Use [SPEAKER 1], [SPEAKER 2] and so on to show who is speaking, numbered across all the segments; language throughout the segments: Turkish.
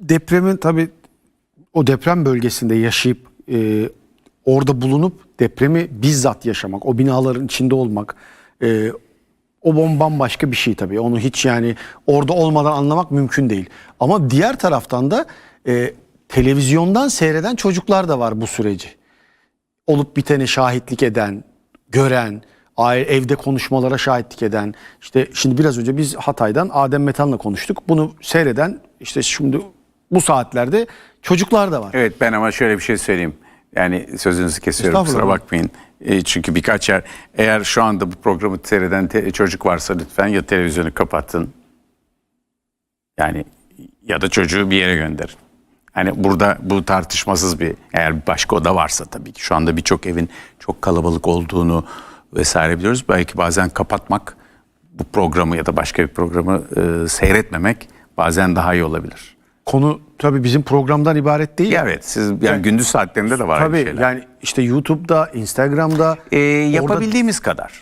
[SPEAKER 1] depremin tabii o deprem bölgesinde yaşayıp e, orada bulunup depremi bizzat yaşamak, o binaların içinde olmak, e, o bom bambaşka bir şey tabii. Onu hiç yani orada olmadan anlamak mümkün değil. Ama diğer taraftan da e, televizyondan seyreden çocuklar da var bu süreci. Olup bitene şahitlik eden, gören, evde konuşmalara şahitlik eden. işte şimdi biraz önce biz Hatay'dan Adem Metan'la konuştuk. Bunu seyreden işte şimdi bu saatlerde çocuklar da var.
[SPEAKER 2] Evet ben ama şöyle bir şey söyleyeyim. Yani sözünüzü kesiyorum kusura bakmayın. E, çünkü birkaç yer eğer şu anda bu programı seyreden te- çocuk varsa lütfen ya televizyonu kapatın. Yani ya da çocuğu bir yere gönderin. Hani burada bu tartışmasız bir eğer başka oda varsa tabii ki şu anda birçok evin çok kalabalık olduğunu vesaire biliyoruz. Belki bazen kapatmak bu programı ya da başka bir programı e, seyretmemek bazen daha iyi olabilir.
[SPEAKER 1] Konu tabii bizim programdan ibaret değil.
[SPEAKER 2] Evet siz yani gündüz saatlerinde de var
[SPEAKER 1] Tabii
[SPEAKER 2] şeyler.
[SPEAKER 1] yani işte YouTube'da, Instagram'da
[SPEAKER 2] Ee,
[SPEAKER 1] orada-
[SPEAKER 2] yapabildiğimiz kadar.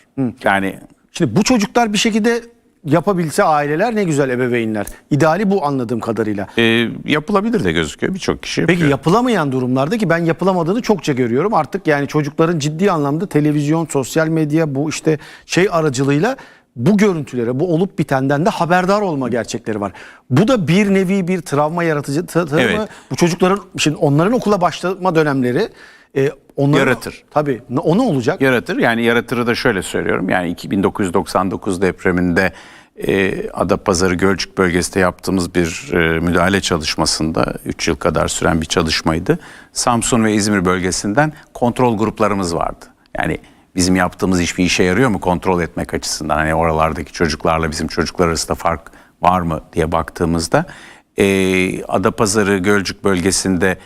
[SPEAKER 2] Yani
[SPEAKER 1] Şimdi bu çocuklar bir şekilde yapabilse aileler ne güzel ebeveynler. İdeali bu anladığım kadarıyla.
[SPEAKER 2] e, yapılabilir de gözüküyor birçok kişi
[SPEAKER 1] Peki
[SPEAKER 2] yapıyor.
[SPEAKER 1] yapılamayan durumlarda ki ben yapılamadığını çokça görüyorum. Artık yani çocukların ciddi anlamda televizyon, sosyal medya bu işte şey aracılığıyla bu görüntülere, bu olup bitenden de haberdar olma gerçekleri var. Bu da bir nevi bir travma yaratıcı ta- ta-
[SPEAKER 2] Evet.
[SPEAKER 1] Bu çocukların şimdi onların okula başlama dönemleri e, onların,
[SPEAKER 2] Yaratır.
[SPEAKER 1] Tabii. O ne olacak?
[SPEAKER 2] Yaratır. Yani yaratırı da şöyle söylüyorum. Yani 1999 depreminde e, Adapazarı Gölcük bölgesinde yaptığımız bir e, müdahale çalışmasında 3 yıl kadar süren bir çalışmaydı. Samsun ve İzmir bölgesinden kontrol gruplarımız vardı. Yani bizim yaptığımız iş bir işe yarıyor mu kontrol etmek açısından? Hani oralardaki çocuklarla bizim çocuklar arasında fark var mı diye baktığımızda e, Adapazarı Gölcük bölgesinde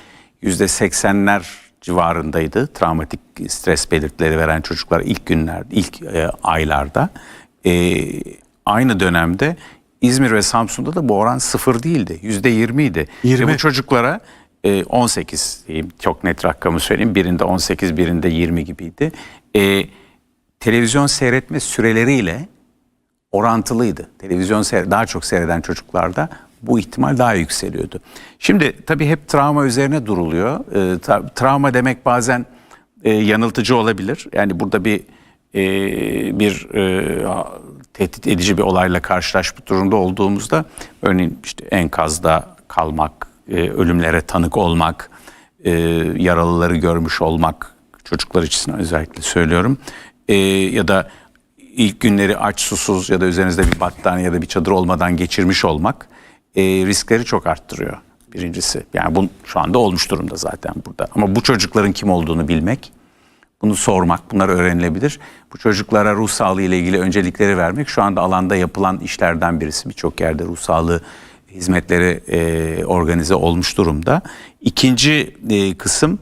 [SPEAKER 2] yüzde seksenler civarındaydı. Travmatik stres belirtileri veren çocuklar ilk günler, ilk e, aylarda. E, aynı dönemde İzmir ve Samsun'da da bu oran sıfır değildi. Yüzde yirmiydi.
[SPEAKER 1] Yirmi.
[SPEAKER 2] Ve bu çocuklara e, 18 diyeyim çok net rakamı söyleyeyim. Birinde 18 birinde 20 gibiydi. E, televizyon seyretme süreleriyle orantılıydı. Televizyon seyre- daha çok seyreden çocuklarda bu ihtimal daha yükseliyordu. Şimdi tabii hep travma üzerine duruluyor. Ee, tra- travma demek bazen e, yanıltıcı olabilir. Yani burada bir e, bir e, tehdit edici bir olayla karşılaşmış durumda olduğumuzda örneğin işte enkazda kalmak, e, ölümlere tanık olmak, e, yaralıları görmüş olmak çocuklar için özellikle söylüyorum. E, ya da ilk günleri aç susuz ya da üzerinizde bir battaniye ya da bir çadır olmadan geçirmiş olmak e, riskleri çok arttırıyor birincisi. Yani bu şu anda olmuş durumda zaten burada. Ama bu çocukların kim olduğunu bilmek, bunu sormak, bunlar öğrenilebilir. Bu çocuklara ruh sağlığı ile ilgili öncelikleri vermek şu anda alanda yapılan işlerden birisi. Birçok yerde ruh sağlığı hizmetleri e, organize olmuş durumda. İkinci e, kısım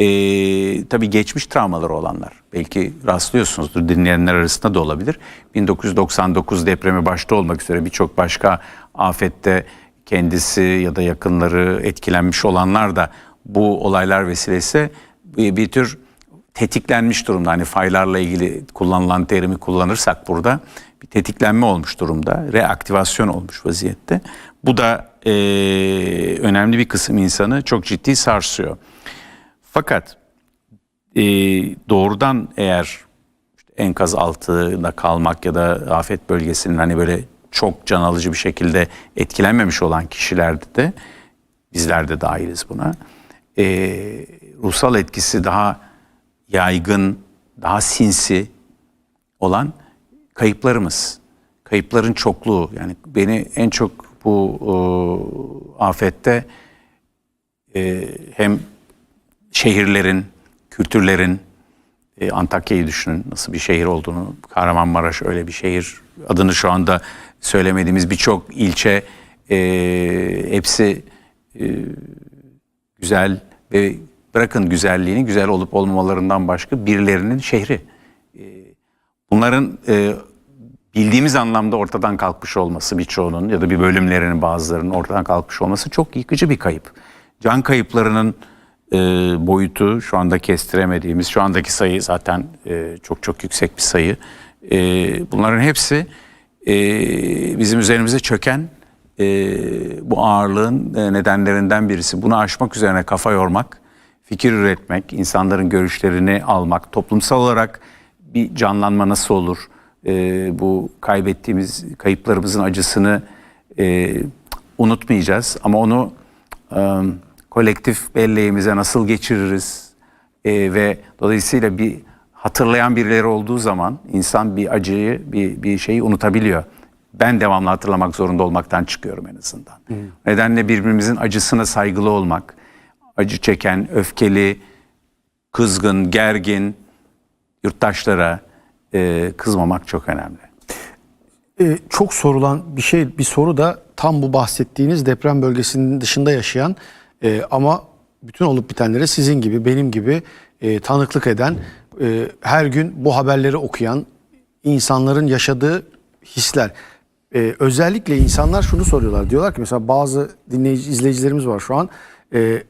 [SPEAKER 2] e, tabii geçmiş travmaları olanlar. Belki rastlıyorsunuzdur dinleyenler arasında da olabilir. 1999 depremi başta olmak üzere birçok başka afette kendisi ya da yakınları etkilenmiş olanlar da bu olaylar vesilesi bir, bir tür tetiklenmiş durumda. Hani faylarla ilgili kullanılan terimi kullanırsak burada bir tetiklenme olmuş durumda. Reaktivasyon olmuş vaziyette. Bu da e, önemli bir kısım insanı çok ciddi sarsıyor. Fakat e, doğrudan eğer işte enkaz altında kalmak ya da afet bölgesinin hani böyle çok can alıcı bir şekilde etkilenmemiş olan kişilerde de bizler de dahiliz buna. E, ruhsal etkisi daha yaygın, daha sinsi olan kayıplarımız. Kayıpların çokluğu yani beni en çok bu e, afette e, hem şehirlerin, kültürlerin, e, Antakya'yı düşünün nasıl bir şehir olduğunu. Kahramanmaraş öyle bir şehir. Adını şu anda söylemediğimiz birçok ilçe e, hepsi e, güzel ve bırakın güzelliğini güzel olup olmamalarından başka birilerinin şehri. E, bunların e, bildiğimiz anlamda ortadan kalkmış olması birçoğunun ya da bir bölümlerinin bazılarının ortadan kalkmış olması çok yıkıcı bir kayıp. Can kayıplarının e, boyutu şu anda kestiremediğimiz, şu andaki sayı zaten e, çok çok yüksek bir sayı. E, bunların hepsi e, bizim üzerimize çöken e, bu ağırlığın e, nedenlerinden birisi. Bunu aşmak üzerine kafa yormak, fikir üretmek, insanların görüşlerini almak, toplumsal olarak bir canlanma nasıl olur? E, bu kaybettiğimiz kayıplarımızın acısını e, unutmayacağız ama onu e, kolektif belleğimize nasıl geçiririz? E, ve dolayısıyla bir hatırlayan birileri olduğu zaman insan bir acıyı, bir, bir şeyi unutabiliyor. Ben devamlı hatırlamak zorunda olmaktan çıkıyorum en azından. Nedenle birbirimizin acısına saygılı olmak, acı çeken, öfkeli, kızgın, gergin yurttaşlara e, kızmamak çok önemli.
[SPEAKER 1] Ee, çok sorulan bir şey, bir soru da tam bu bahsettiğiniz deprem bölgesinin dışında yaşayan e, ama bütün olup bitenlere sizin gibi, benim gibi e, tanıklık eden, e, her gün bu haberleri okuyan insanların yaşadığı hisler. E, özellikle insanlar şunu soruyorlar. Diyorlar ki mesela bazı dinleyici, izleyicilerimiz var şu an. E,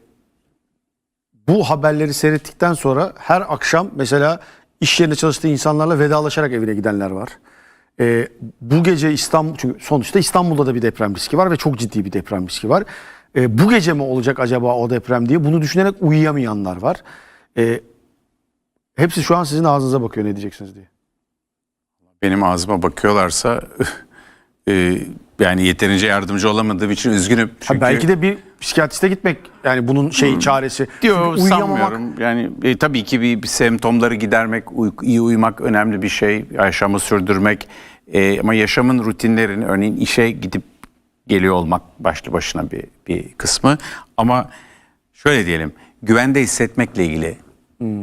[SPEAKER 1] bu haberleri seyrettikten sonra her akşam mesela iş yerinde çalıştığı insanlarla vedalaşarak evine gidenler var. Ee, bu gece İstanbul çünkü sonuçta İstanbul'da da bir deprem riski var ve çok ciddi bir deprem riski var. Ee, bu gece mi olacak acaba o deprem diye bunu düşünerek uyuyamayanlar var. Ee, hepsi şu an sizin ağzınıza bakıyor ne diyeceksiniz diye.
[SPEAKER 2] benim ağzıma bakıyorlarsa e, yani yeterince yardımcı olamadığım için üzgünüm.
[SPEAKER 1] Ha,
[SPEAKER 2] Çünkü
[SPEAKER 1] belki de bir psikiyatriste gitmek yani bunun şey çaresi.
[SPEAKER 2] diyor
[SPEAKER 1] Çünkü
[SPEAKER 2] sanmıyorum. Yani e, tabii ki bir, bir semptomları gidermek, uyku- iyi uyumak önemli bir şey. Yaşamı sürdürmek E, ama yaşamın rutinlerini örneğin işe gidip geliyor olmak başlı başına bir bir kısmı. Ama şöyle diyelim, güvende hissetmekle ilgili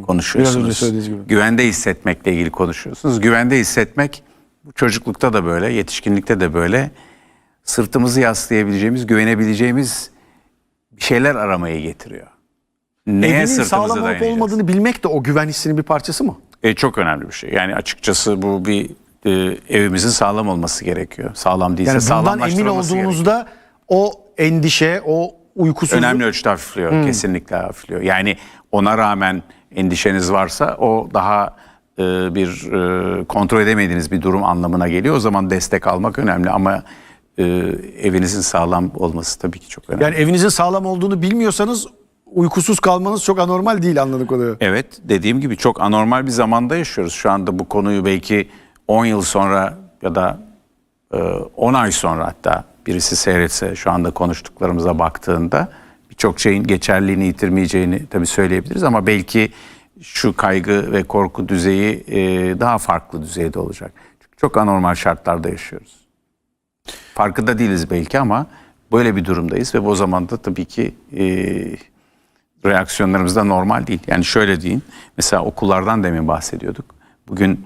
[SPEAKER 2] konuşuyorsunuz.
[SPEAKER 1] Biraz önce söylediğiniz gibi.
[SPEAKER 2] Güvende hissetmekle ilgili konuşuyorsunuz. Güvende hissetmek bu çocuklukta da böyle, yetişkinlikte de böyle. Sırtımızı yaslayabileceğimiz, güvenebileceğimiz bir şeyler aramaya getiriyor. Neye
[SPEAKER 1] Evinin
[SPEAKER 2] sırtımızı
[SPEAKER 1] sağlam olup olmadığını bilmek de o güven hissinin bir parçası mı?
[SPEAKER 2] E, çok önemli bir şey. Yani açıkçası bu bir e, evimizin sağlam olması gerekiyor. Sağlam değilse
[SPEAKER 1] Yani bundan emin
[SPEAKER 2] sağlamlaştırılması gerekiyor.
[SPEAKER 1] olduğunuzda o endişe, o uykusuzluk
[SPEAKER 2] önemli ölçüde hafifliyor. Kesinlikle hafifliyor. Yani ona rağmen endişeniz varsa o daha e, bir e, kontrol edemediğiniz bir durum anlamına geliyor. O zaman destek almak önemli ama e, evinizin sağlam olması tabii ki çok önemli.
[SPEAKER 1] Yani evinizin sağlam olduğunu bilmiyorsanız uykusuz kalmanız çok anormal değil anladık oluyor.
[SPEAKER 2] Evet dediğim gibi çok anormal bir zamanda yaşıyoruz. Şu anda bu konuyu belki 10 yıl sonra ya da e, 10 ay sonra hatta birisi seyretse şu anda konuştuklarımıza baktığında birçok şeyin geçerliliğini yitirmeyeceğini tabii söyleyebiliriz ama belki şu kaygı ve korku düzeyi e, daha farklı düzeyde olacak. Çünkü çok anormal şartlarda yaşıyoruz. Farkında değiliz belki ama böyle bir durumdayız ve bu zamanda tabii ki e, reaksiyonlarımız da normal değil. Yani şöyle deyin, mesela okullardan demin bahsediyorduk. Bugün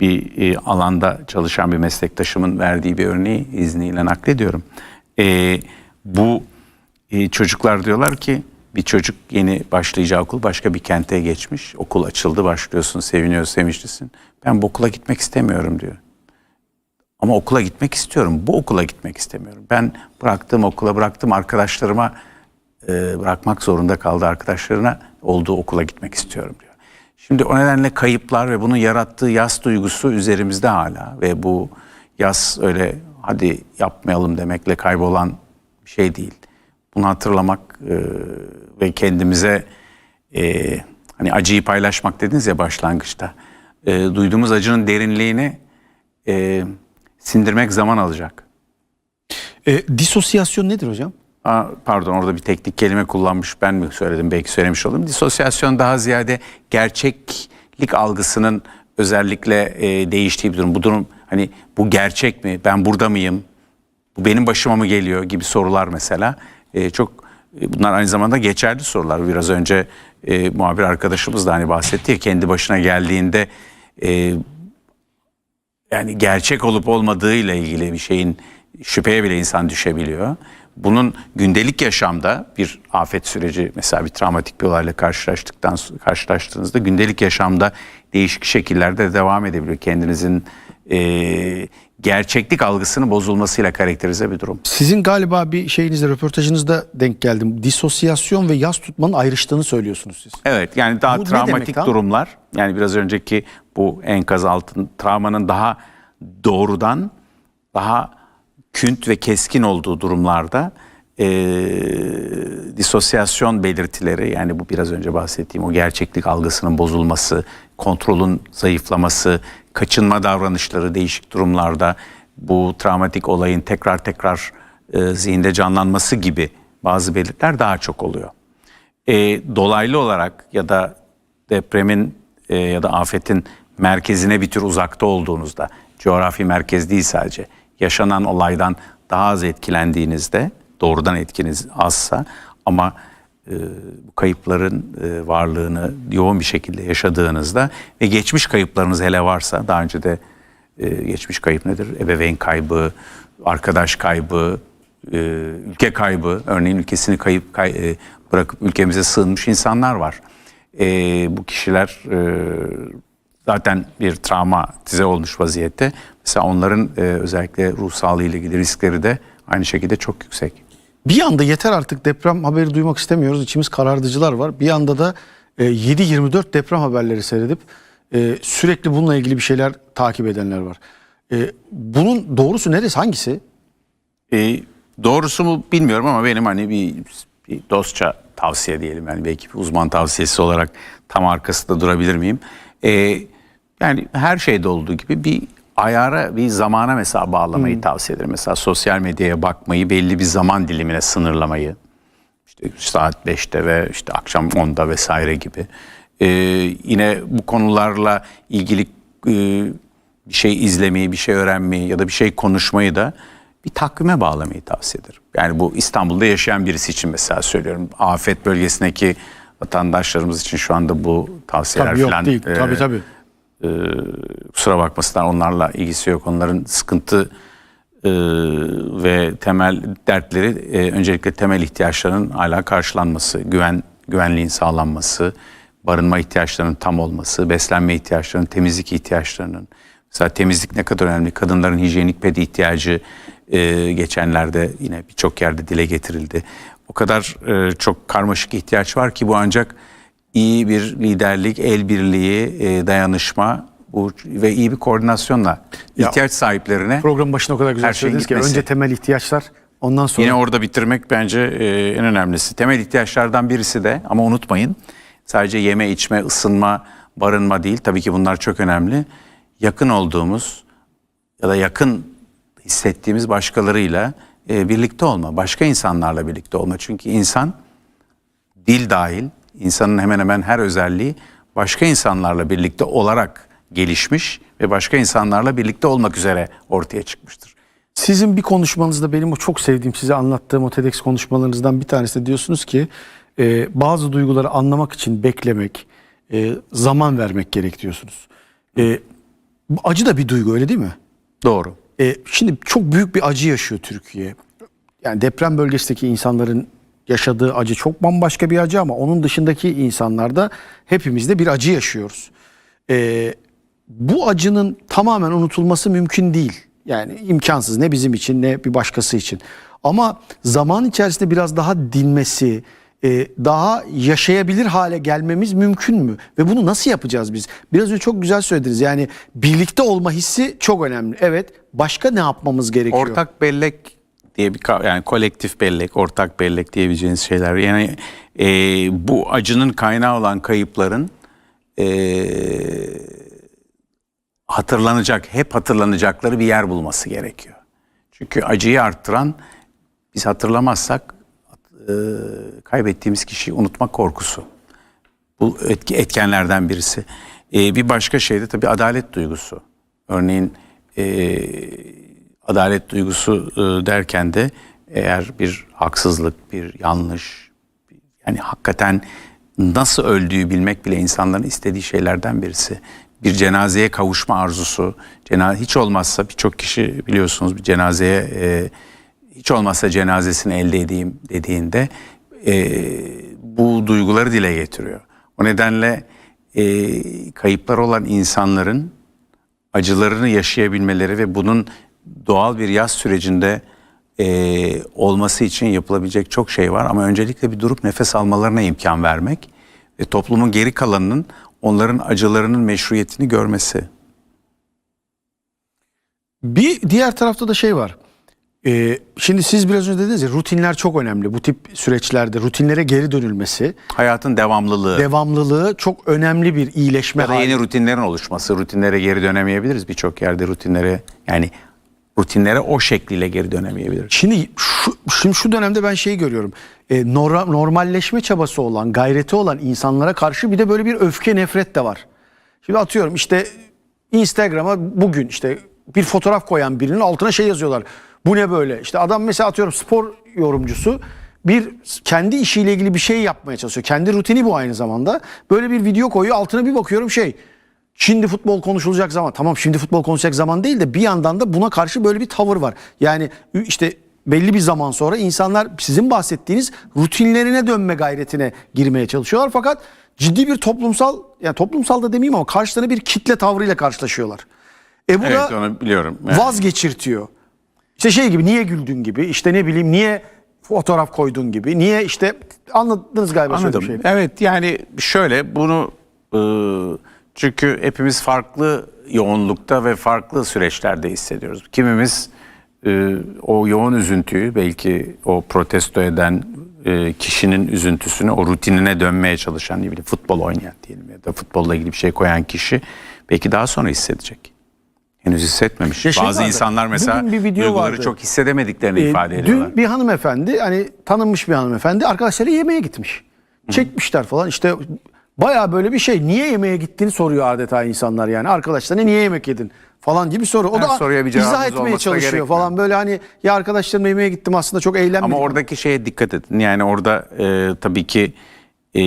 [SPEAKER 2] bir e, alanda çalışan bir meslektaşımın verdiği bir örneği izniyle naklediyorum. E, bu e, çocuklar diyorlar ki bir çocuk yeni başlayacağı okul başka bir kente geçmiş. Okul açıldı başlıyorsun, seviniyorsun, sevinçlisin. Ben bu okula gitmek istemiyorum diyor. Ama okula gitmek istiyorum. Bu okula gitmek istemiyorum. Ben bıraktığım okula, bıraktığım arkadaşlarıma e, bırakmak zorunda kaldı arkadaşlarına olduğu okula gitmek istiyorum diyor. Şimdi o nedenle kayıplar ve bunun yarattığı yas duygusu üzerimizde hala ve bu yas öyle hadi yapmayalım demekle kaybolan bir şey değil. Bunu hatırlamak e, ve kendimize e, hani acıyı paylaşmak dediniz ya başlangıçta. E, duyduğumuz acının derinliğini e, sindirmek zaman alacak.
[SPEAKER 1] E, disosyasyon nedir hocam?
[SPEAKER 2] Aa, pardon orada bir teknik kelime kullanmış ben mi söyledim belki söylemiş olayım. Disosyasyon daha ziyade gerçeklik algısının özellikle e, değiştiği bir durum. Bu durum hani bu gerçek mi? Ben burada mıyım? Bu benim başıma mı geliyor gibi sorular mesela. E, çok e, bunlar aynı zamanda geçerli sorular. Biraz önce e, muhabir arkadaşımız da hani bahsetti ya kendi başına geldiğinde e, yani gerçek olup olmadığı ile ilgili bir şeyin şüpheye bile insan düşebiliyor. Bunun gündelik yaşamda bir afet süreci mesela bir travmatik bir olayla karşılaştıktan karşılaştığınızda gündelik yaşamda değişik şekillerde devam edebiliyor. Kendinizin e, gerçeklik algısının bozulmasıyla karakterize bir durum.
[SPEAKER 1] Sizin galiba bir şeyinizde, röportajınızda denk geldim. Disosyasyon ve yas tutmanın ayrıştığını söylüyorsunuz siz.
[SPEAKER 2] Evet yani daha
[SPEAKER 1] Bu
[SPEAKER 2] travmatik
[SPEAKER 1] demek
[SPEAKER 2] durumlar yani biraz önceki bu enkaz altın travmanın daha doğrudan daha künt ve keskin olduğu durumlarda e, disosyasyon belirtileri yani bu biraz önce bahsettiğim o gerçeklik algısının bozulması, kontrolün zayıflaması, kaçınma davranışları değişik durumlarda bu travmatik olayın tekrar tekrar e, zihinde canlanması gibi bazı belirtiler daha çok oluyor. E, dolaylı olarak ya da depremin e, ya da afetin merkezine bir tür uzakta olduğunuzda, coğrafi merkez değil sadece, yaşanan olaydan daha az etkilendiğinizde, doğrudan etkiniz azsa ama e, bu kayıpların e, varlığını yoğun bir şekilde yaşadığınızda ve geçmiş kayıplarınız hele varsa, daha önce de e, geçmiş kayıp nedir? Ebeveyn kaybı, arkadaş kaybı, ülke kaybı, örneğin ülkesini kayıp kay, bırakıp ülkemize sığınmış insanlar var. Bu kişiler zaten bir travmatize olmuş vaziyette. Mesela onların e, özellikle ruh sağlığı ile ilgili riskleri de aynı şekilde çok yüksek.
[SPEAKER 1] Bir anda yeter artık deprem haberi duymak istemiyoruz. İçimiz karardıcılar var. Bir anda da e, 7-24 deprem haberleri seyredip e, sürekli bununla ilgili bir şeyler takip edenler var. E, bunun doğrusu neresi? Hangisi?
[SPEAKER 2] E, doğrusu mu bilmiyorum ama benim hani bir, bir dostça tavsiye diyelim yani belki bir uzman tavsiyesi olarak tam arkasında durabilir miyim? E, yani her şeyde olduğu gibi bir ayara bir zamana mesela bağlamayı tavsiye ederim. Mesela sosyal medyaya bakmayı belli bir zaman dilimine sınırlamayı. İşte saat 5'te ve işte akşam 10'da vesaire gibi. Ee, yine bu konularla ilgili e, bir şey izlemeyi, bir şey öğrenmeyi ya da bir şey konuşmayı da bir takvime bağlamayı tavsiye ederim. Yani bu İstanbul'da yaşayan birisi için mesela söylüyorum. Afet bölgesindeki vatandaşlarımız için şu anda bu tavsiyeler
[SPEAKER 1] Tabii yok
[SPEAKER 2] falan
[SPEAKER 1] değil.
[SPEAKER 2] e,
[SPEAKER 1] tabii tabii.
[SPEAKER 2] Kusura bakmasınlar onlarla ilgisi yok. Onların sıkıntı e, ve temel dertleri e, öncelikle temel ihtiyaçlarının hala karşılanması, güven güvenliğin sağlanması, barınma ihtiyaçlarının tam olması, beslenme ihtiyaçlarının, temizlik ihtiyaçlarının. Mesela temizlik ne kadar önemli. Kadınların hijyenik pedi ihtiyacı e, geçenlerde yine birçok yerde dile getirildi. O kadar çok karmaşık ihtiyaç var ki bu ancak iyi bir liderlik, el birliği, e, dayanışma bu ve iyi bir koordinasyonla
[SPEAKER 1] Ya-
[SPEAKER 2] ihtiyaç sahiplerine
[SPEAKER 1] Programın başında o kadar güzel
[SPEAKER 2] Her
[SPEAKER 1] söylediniz ki
[SPEAKER 2] gitmesi.
[SPEAKER 1] önce temel ihtiyaçlar ondan sonra
[SPEAKER 2] Yine orada bitirmek bence e, en önemlisi. Temel ihtiyaçlardan birisi de ama unutmayın sadece yeme, içme, ısınma, barınma değil. Tabii ki bunlar çok önemli. Yakın olduğumuz ya da yakın hissettiğimiz başkalarıyla e, birlikte olma. Başka insanlarla birlikte olma. Çünkü insan dil dahil insanın hemen hemen her özelliği başka insanlarla birlikte olarak gelişmiş ve başka insanlarla birlikte olmak üzere ortaya çıkmıştır.
[SPEAKER 1] Sizin bir konuşmanızda benim o çok sevdiğim size anlattığım o TEDx konuşmalarınızdan bir tanesi diyorsunuz ki e, bazı duyguları anlamak için beklemek, e, zaman vermek gerek diyorsunuz. E, acı da bir duygu öyle değil mi?
[SPEAKER 2] Doğru.
[SPEAKER 1] E, şimdi çok büyük bir acı yaşıyor Türkiye. Yani deprem bölgesindeki insanların yaşadığı acı çok bambaşka bir acı ama onun dışındaki insanlarda hepimiz de bir acı yaşıyoruz. E, bu acının tamamen unutulması mümkün değil. Yani imkansız ne bizim için ne bir başkası için. Ama zaman içerisinde biraz daha dinmesi, e, daha yaşayabilir hale gelmemiz mümkün mü? Ve bunu nasıl yapacağız biz? Biraz önce çok güzel söylediniz. Yani birlikte olma hissi çok önemli. Evet. Başka ne yapmamız gerekiyor?
[SPEAKER 2] Ortak bellek diye bir yani kolektif bellek, ortak bellek diyebileceğiniz şeyler. Yani e, bu acının kaynağı olan kayıpların e, hatırlanacak, hep hatırlanacakları bir yer bulması gerekiyor. Çünkü acıyı arttıran biz hatırlamazsak e, kaybettiğimiz kişiyi unutmak korkusu. Bu etki, etkenlerden birisi. E, bir başka şey de tabii adalet duygusu. Örneğin e, adalet duygusu e, derken de eğer bir haksızlık, bir yanlış, yani hakikaten nasıl öldüğü bilmek bile insanların istediği şeylerden birisi. Bir cenazeye kavuşma arzusu. Cena hiç olmazsa birçok kişi biliyorsunuz bir cenazeye e, hiç olmazsa cenazesini elde edeyim dediğinde e, bu duyguları dile getiriyor. O nedenle e, kayıplar olan insanların acılarını yaşayabilmeleri ve bunun doğal bir yaz sürecinde e, olması için yapılabilecek çok şey var. Ama öncelikle bir durup nefes almalarına imkan vermek ve toplumun geri kalanının onların acılarının meşruiyetini görmesi.
[SPEAKER 1] Bir diğer tarafta da şey var. Ee, şimdi siz biraz önce dediniz ya rutinler çok önemli. Bu tip süreçlerde rutinlere geri dönülmesi,
[SPEAKER 2] Hayatın devamlılığı.
[SPEAKER 1] devamlılığı çok önemli bir iyileşme
[SPEAKER 2] ya da
[SPEAKER 1] hali.
[SPEAKER 2] yeni rutinlerin oluşması. Rutinlere geri dönemeyebiliriz. Birçok yerde rutinlere yani rutinlere o şekliyle geri dönemeyebiliriz.
[SPEAKER 1] Şimdi şu, şimdi şu dönemde ben şeyi görüyorum. E, nora- normalleşme çabası olan, gayreti olan insanlara karşı bir de böyle bir öfke, nefret de var. Şimdi atıyorum işte Instagram'a bugün işte bir fotoğraf koyan birinin altına şey yazıyorlar. Bu ne böyle? İşte adam mesela atıyorum spor yorumcusu bir kendi işiyle ilgili bir şey yapmaya çalışıyor. Kendi rutini bu aynı zamanda. Böyle bir video koyuyor. Altına bir bakıyorum şey. Şimdi futbol konuşulacak zaman. Tamam şimdi futbol konuşacak zaman değil de bir yandan da buna karşı böyle bir tavır var. Yani işte belli bir zaman sonra insanlar sizin bahsettiğiniz rutinlerine dönme gayretine girmeye çalışıyorlar. Fakat ciddi bir toplumsal yani toplumsal da demeyeyim ama karşılarına bir kitle tavrıyla karşılaşıyorlar. E bu
[SPEAKER 2] Evet
[SPEAKER 1] da
[SPEAKER 2] onu biliyorum. Yani
[SPEAKER 1] vazgeçirtiyor. İşte şey gibi niye güldün gibi işte ne bileyim niye fotoğraf koydun gibi niye işte anladınız galiba
[SPEAKER 2] Anladım.
[SPEAKER 1] şeyi.
[SPEAKER 2] Evet yani şöyle bunu e, çünkü hepimiz farklı yoğunlukta ve farklı süreçlerde hissediyoruz. Kimimiz e, o yoğun üzüntüyü belki o protesto eden e, kişinin üzüntüsünü o rutinine dönmeye çalışan ne bileyim futbol oynayan diyelim ya da futbolla ilgili bir şey koyan kişi belki daha sonra hissedecek. Henüz hissetmemiş.
[SPEAKER 1] Ya şey
[SPEAKER 2] Bazı
[SPEAKER 1] vardı,
[SPEAKER 2] insanlar mesela
[SPEAKER 1] bir video
[SPEAKER 2] duyguları
[SPEAKER 1] vardı.
[SPEAKER 2] çok hissedemediklerini
[SPEAKER 1] Ee,
[SPEAKER 2] ifade ediyorlar.
[SPEAKER 1] Dün bir hanımefendi hani tanınmış bir hanımefendi arkadaşları yemeğe gitmiş. Çekmişler falan işte baya böyle bir şey. Niye yemeğe gittiğini soruyor adeta insanlar yani. Arkadaşlarına niye yemek yedin falan gibi soru. O
[SPEAKER 2] Her
[SPEAKER 1] da
[SPEAKER 2] soruya bir
[SPEAKER 1] izah etmeye çalışıyor falan. Böyle hani ya arkadaşlarımla yemeğe gittim aslında çok eğlenmedim.
[SPEAKER 2] Ama oradaki şeye dikkat edin. Yani orada e, tabii ki e,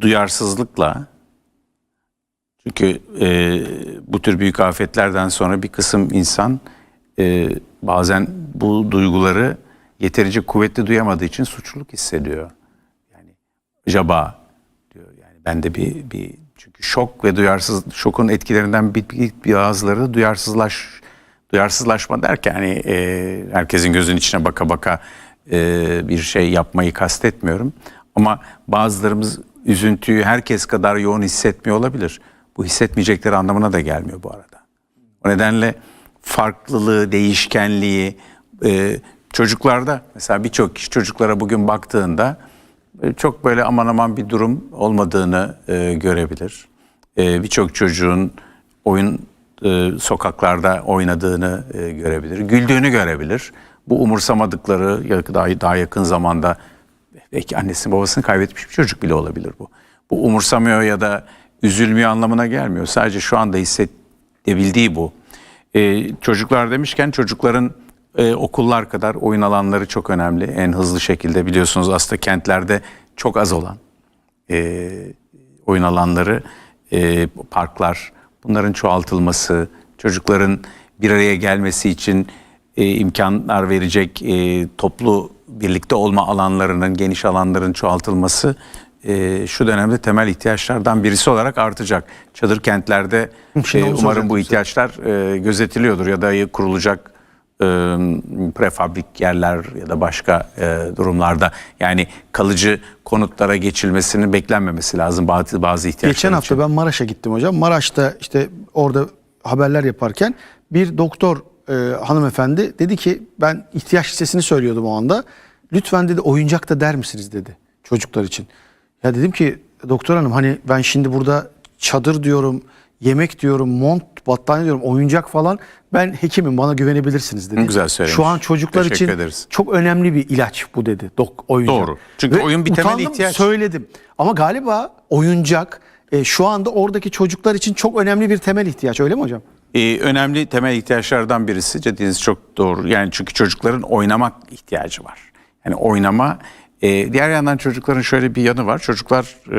[SPEAKER 2] duyarsızlıkla çünkü e, bu tür büyük afetlerden sonra bir kısım insan e, bazen bu duyguları yeterince kuvvetli duyamadığı için suçluluk hissediyor. Yani acaba ben de bir bir çünkü şok ve duyarsız şokun etkilerinden bir, bir, bazıları duyarsızlaş duyarsızlaşma derken hani e, herkesin gözünün içine baka baka e, bir şey yapmayı kastetmiyorum ama bazılarımız üzüntüyü herkes kadar yoğun hissetmiyor olabilir. Bu hissetmeyecekleri anlamına da gelmiyor bu arada. O nedenle farklılığı, değişkenliği e, çocuklarda mesela birçok kişi çocuklara bugün baktığında çok böyle aman aman bir durum olmadığını e, görebilir. E, birçok çocuğun oyun e, sokaklarda oynadığını e, görebilir, güldüğünü görebilir. Bu umursamadıkları daha, daha yakın zamanda belki annesini babasını kaybetmiş bir çocuk bile olabilir bu. Bu umursamıyor ya da üzülmüyor anlamına gelmiyor. Sadece şu anda hissedebildiği bu. Ee, çocuklar demişken çocukların e, okullar kadar oyun alanları çok önemli. En hızlı şekilde biliyorsunuz aslında kentlerde çok az olan e, oyun alanları, e, parklar bunların çoğaltılması, çocukların bir araya gelmesi için e, imkanlar verecek e, toplu birlikte olma alanlarının, geniş alanların çoğaltılması e, şu dönemde temel ihtiyaçlardan birisi olarak artacak. Çadır kentlerde e, umarım bu ihtiyaçlar e, gözetiliyordur ya da kurulacak prefabrik yerler ya da başka e, durumlarda yani kalıcı konutlara geçilmesinin beklenmemesi lazım bazı bazı ihtiyaçlar
[SPEAKER 1] Geçen
[SPEAKER 2] için.
[SPEAKER 1] hafta ben Maraş'a gittim hocam. Maraş'ta işte orada haberler yaparken bir doktor e, hanımefendi dedi ki ben ihtiyaç listesini söylüyordum o anda. Lütfen dedi oyuncak da der misiniz dedi çocuklar için. Ya dedim ki doktor hanım hani ben şimdi burada çadır diyorum, yemek diyorum, mont, battaniye diyorum, oyuncak falan. Ben hekimim bana güvenebilirsiniz dedi.
[SPEAKER 2] Güzel söylemiş.
[SPEAKER 1] Şu an çocuklar
[SPEAKER 2] Teşekkür
[SPEAKER 1] için
[SPEAKER 2] ederiz.
[SPEAKER 1] çok önemli bir ilaç bu dedi. Dok, oyuncak.
[SPEAKER 2] Doğru. Çünkü oyun bir temel
[SPEAKER 1] utandım,
[SPEAKER 2] ihtiyaç.
[SPEAKER 1] Söyledim. Ama galiba oyuncak e, şu anda oradaki çocuklar için çok önemli bir temel ihtiyaç öyle mi hocam?
[SPEAKER 2] Ee, önemli temel ihtiyaçlardan birisi dediğiniz çok doğru. Yani çünkü çocukların oynamak ihtiyacı var. Yani oynama. e, diğer yandan çocukların şöyle bir yanı var. Çocuklar e,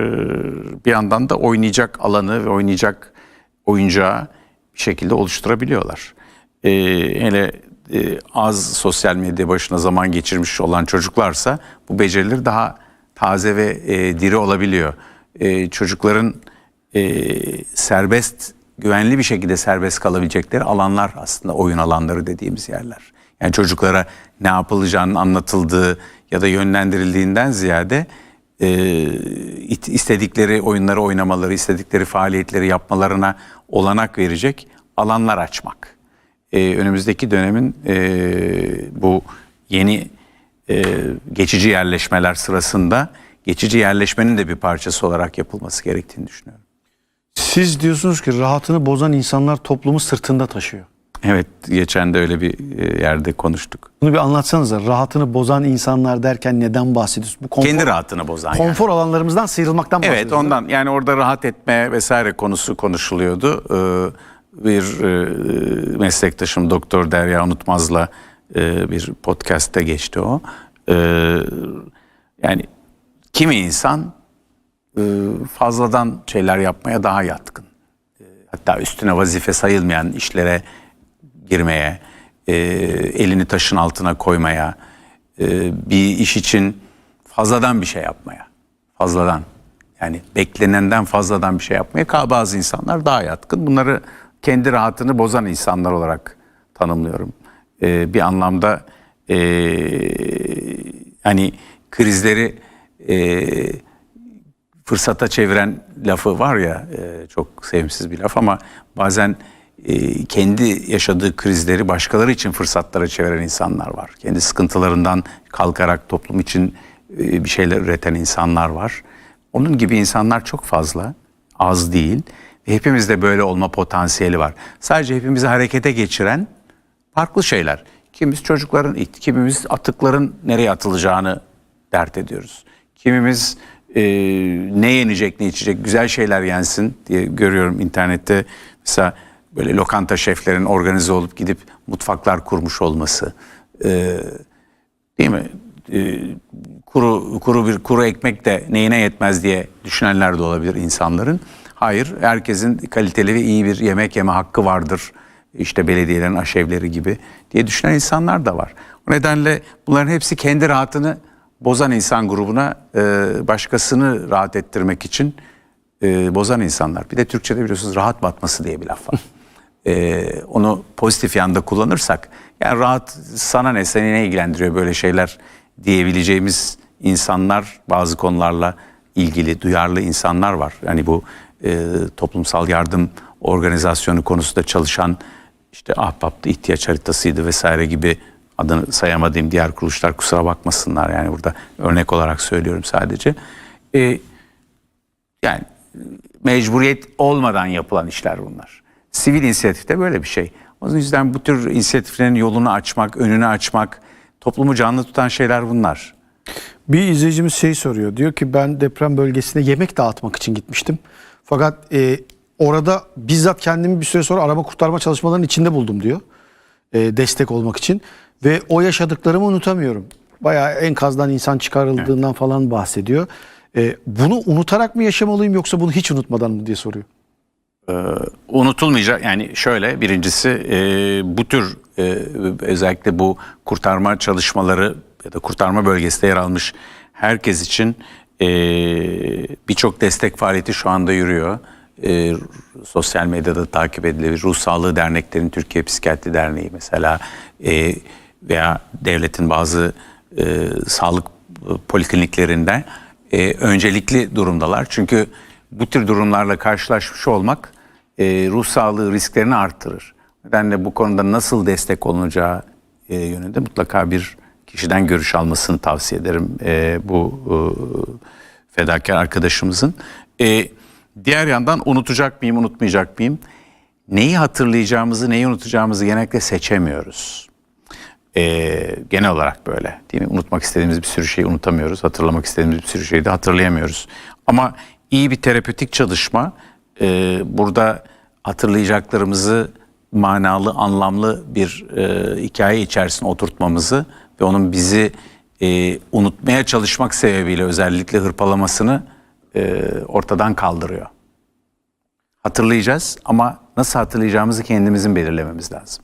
[SPEAKER 2] bir yandan da oynayacak alanı ve oynayacak oyuncağı bir şekilde oluşturabiliyorlar. E, hele e, az sosyal medya başına zaman geçirmiş olan çocuklarsa bu beceriler daha taze ve e, diri olabiliyor. E, çocukların e, serbest, güvenli bir şekilde serbest kalabilecekleri alanlar aslında oyun alanları dediğimiz yerler. Yani çocuklara ne yapılacağının anlatıldığı ya da yönlendirildiğinden ziyade e, istedikleri oyunları oynamaları, istedikleri faaliyetleri yapmalarına olanak verecek alanlar açmak. e, önümüzdeki dönemin e, bu yeni e, geçici yerleşmeler sırasında geçici yerleşmenin de bir parçası olarak yapılması gerektiğini düşünüyorum.
[SPEAKER 1] Siz diyorsunuz ki rahatını bozan insanlar toplumu sırtında taşıyor.
[SPEAKER 2] Evet, geçen de öyle bir e, yerde konuştuk.
[SPEAKER 1] Bunu bir anlatsanıza. Rahatını bozan insanlar derken neden bahsediyorsunuz? Bu konfor,
[SPEAKER 2] Kendi rahatını bozan yani.
[SPEAKER 1] konfor alanlarımızdan sıyrılmaktan bahsediyoruz.
[SPEAKER 2] Evet ondan yani orada rahat etme vesaire konusu konuşuluyordu. Ee, bir e, meslektaşım Doktor Derya Unutmaz'la e, bir podcast'te geçti o. Ee, yani kimi insan e, fazladan şeyler yapmaya daha yatkın. E, Hatta üstüne vazife sayılmayan işlere girmeye, e, elini taşın altına koymaya, e, bir iş için fazladan bir şey yapmaya, fazladan yani beklenenden fazladan bir şey yapmaya bazı insanlar daha yatkın. Bunları kendi rahatını bozan insanlar olarak tanımlıyorum. E, bir anlamda e, hani krizleri e, fırsata çeviren lafı var ya e, çok sevimsiz bir laf ama bazen e, kendi yaşadığı krizleri başkaları için fırsatlara çeviren insanlar var. Kendi sıkıntılarından kalkarak toplum için e, bir şeyler üreten insanlar var. Onun gibi insanlar çok fazla, az değil. Hepimizde böyle olma potansiyeli var. Sadece hepimizi harekete geçiren farklı şeyler. Kimimiz çocukların, kimimiz atıkların nereye atılacağını dert ediyoruz. Kimimiz e, ne yenecek, ne içecek, güzel şeyler yensin diye görüyorum internette. Mesela böyle lokanta şeflerin organize olup gidip mutfaklar kurmuş olması. E, değil mi? E, kuru kuru bir kuru ekmek de neyine yetmez diye düşünenler de olabilir insanların. Hayır, herkesin kaliteli ve iyi bir yemek yeme hakkı vardır. İşte belediyelerin aşevleri gibi diye düşünen insanlar da var. O nedenle bunların hepsi kendi rahatını bozan insan grubuna e, başkasını rahat ettirmek için e, bozan insanlar. Bir de Türkçe'de biliyorsunuz rahat batması diye bir laf var. E, onu pozitif yanda kullanırsak yani rahat sana ne seni ne ilgilendiriyor böyle şeyler diyebileceğimiz insanlar bazı konularla ilgili duyarlı insanlar var. Yani bu e, toplumsal yardım organizasyonu konusunda çalışan işte Ahbap'ta ihtiyaç haritasıydı vesaire gibi adını sayamadığım diğer kuruluşlar kusura bakmasınlar yani burada örnek olarak söylüyorum sadece. E, yani mecburiyet olmadan yapılan işler bunlar. Sivil inisiyatif de böyle bir şey. O yüzden bu tür inisiyatiflerin yolunu açmak, önünü açmak, toplumu canlı tutan şeyler bunlar.
[SPEAKER 1] Bir izleyicimiz şey soruyor. Diyor ki ben deprem bölgesine yemek dağıtmak için gitmiştim. Fakat e, orada bizzat kendimi bir süre sonra arama kurtarma çalışmalarının içinde buldum diyor. E, destek olmak için. Ve o yaşadıklarımı unutamıyorum. Bayağı enkazdan insan çıkarıldığından falan bahsediyor. E, bunu unutarak mı yaşamalıyım yoksa bunu hiç unutmadan mı diye soruyor.
[SPEAKER 2] Unutulmayacak yani şöyle birincisi e, bu tür e, özellikle bu kurtarma çalışmaları ya da kurtarma bölgesinde yer almış herkes için e, birçok destek faaliyeti şu anda yürüyor. E, sosyal medyada takip edilebilir. Ruh Sağlığı Derneklerin Türkiye Psikiyatri Derneği mesela e, veya devletin bazı e, sağlık polikliniklerinde e, öncelikli durumdalar. Çünkü bu tür durumlarla karşılaşmış olmak e, ruh sağlığı risklerini arttırır. Nedenle bu konuda nasıl destek olunacağı e, yönünde mutlaka bir kişiden görüş almasını tavsiye ederim e, bu e, fedakar arkadaşımızın. E, diğer yandan unutacak mıyım, unutmayacak mıyım? Neyi hatırlayacağımızı, neyi unutacağımızı genellikle seçemiyoruz. Ee, genel olarak böyle değil mi? Unutmak istediğimiz bir sürü şeyi unutamıyoruz. Hatırlamak istediğimiz bir sürü şeyi de hatırlayamıyoruz. Ama iyi bir terapötik çalışma e, burada hatırlayacaklarımızı manalı, anlamlı bir e, hikaye içerisine oturtmamızı ve onun bizi e, unutmaya çalışmak sebebiyle özellikle hırpalamasını e, ortadan kaldırıyor. Hatırlayacağız ama nasıl hatırlayacağımızı kendimizin belirlememiz lazım.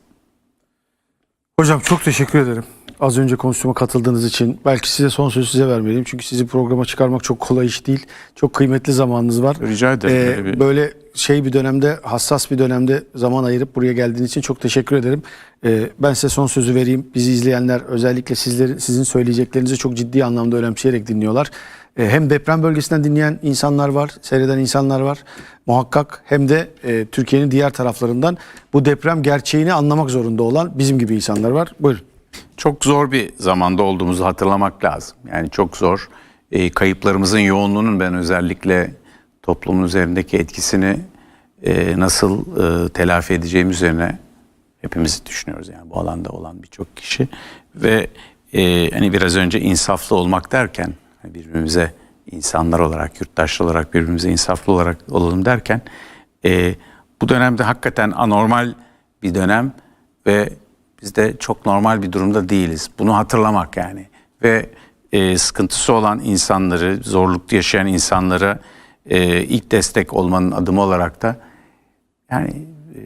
[SPEAKER 1] Hocam çok teşekkür ederim. Az önce konuşmama katıldığınız için. Belki size son sözü size vermeliyim. Çünkü sizi programa çıkarmak çok kolay iş değil. Çok kıymetli zamanınız var.
[SPEAKER 2] Rica ederim.
[SPEAKER 1] Ee, Böyle şey bir dönemde, hassas bir dönemde zaman ayırıp buraya geldiğiniz için çok teşekkür ederim. Ee, ben size son sözü vereyim. Bizi izleyenler özellikle sizlerin sizin söyleyeceklerinizi çok ciddi anlamda önemseyerek dinliyorlar. E, hem deprem bölgesinden dinleyen insanlar var, seyreden insanlar var muhakkak hem de e, Türkiye'nin diğer taraflarından bu deprem gerçeğini anlamak zorunda olan bizim gibi insanlar var. Buyurun.
[SPEAKER 2] Çok zor bir zamanda olduğumuzu hatırlamak lazım. Yani çok zor. E, kayıplarımızın yoğunluğunun ben özellikle toplumun üzerindeki etkisini e, nasıl e, telafi edeceğimiz üzerine hepimiz düşünüyoruz. Yani bu alanda olan birçok kişi ve e, hani biraz önce insaflı olmak derken hani birbirimize insanlar olarak, yurttaşlar olarak birbirimize insaflı olarak olalım derken e, bu dönemde hakikaten anormal bir dönem ve biz de çok normal bir durumda değiliz. Bunu hatırlamak yani ve e, sıkıntısı olan insanları, zorlukta yaşayan insanlara e, ilk destek olmanın adımı olarak da yani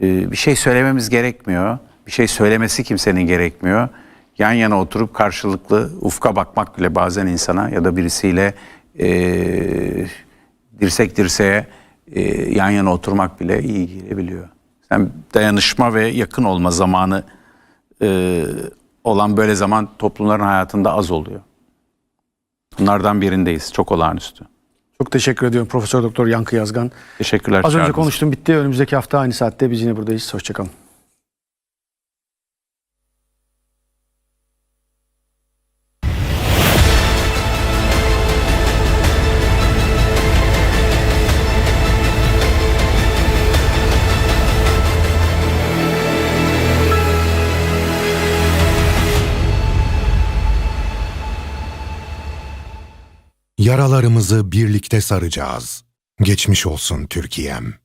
[SPEAKER 2] e, bir şey söylememiz gerekmiyor. Bir şey söylemesi kimsenin gerekmiyor. Yan yana oturup karşılıklı ufka bakmak bile bazen insana ya da birisiyle e, dirsek dirseğe e, yan yana oturmak bile iyi gelebiliyor. Yani dayanışma ve yakın olma zamanı e, olan böyle zaman toplumların hayatında az oluyor. Bunlardan birindeyiz. Çok olağanüstü.
[SPEAKER 1] Çok teşekkür ediyorum Profesör Doktor Yankı Yazgan.
[SPEAKER 2] Teşekkürler.
[SPEAKER 1] Az önce
[SPEAKER 2] çağırdığınız için.
[SPEAKER 1] konuştum bitti. Önümüzdeki hafta aynı saatte biz yine buradayız. Hoşçakalın.
[SPEAKER 3] Yaralarımızı birlikte saracağız. Geçmiş olsun Türkiye'm.